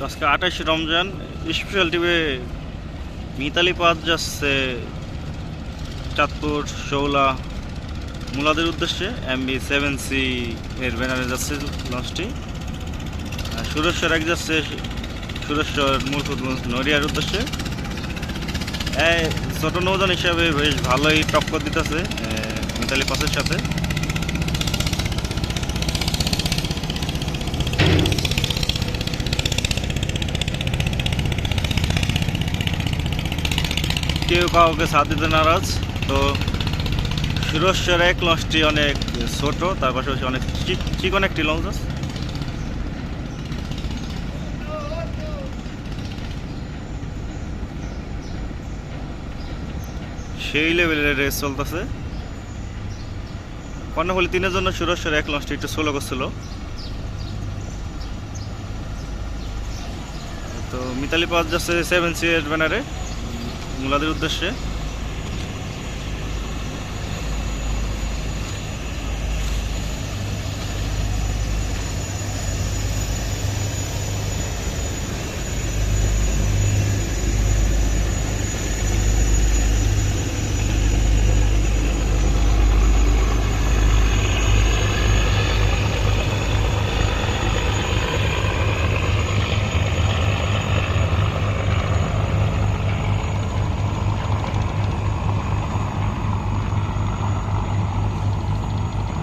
আজকে আঠাশে Ramzan special TV Mitali pass যাচ্ছে চাঁদপুর, শৌলা, মুলাদের উদ্দেশ্যে এমবি সেভেন সি এর ব্যানারে যাচ্ছে লঞ্চটি সুরেশ্বর এক যাচ্ছে সুরেশ্বর মূলপুর নড়িয়ার উদ্দেশ্যে। ছোট নৌযান হিসাবে বেশ ভালোই টক্কর দিতেছে মিতালি পাসের সাথে। কেউ কাউকে সাথ দিতে নারাজ। তো সুরেশ্বর এক লঞ্চটি অনেক ছোট, তার পাশাপাশি অনেক চিক- চিকন একটি লঞ্চ আছে। সেই লেভেলের রেস চলতেছে। কর্ণফুলি তিনের জন্য সুরেশ্বর এক লঞ্চটি একটু স্লো করছিল। তো মিতালি পাওয়া যাচ্ছে সেভেন সি এর ব্যানারে মুলাদের উদ্দেশ্যে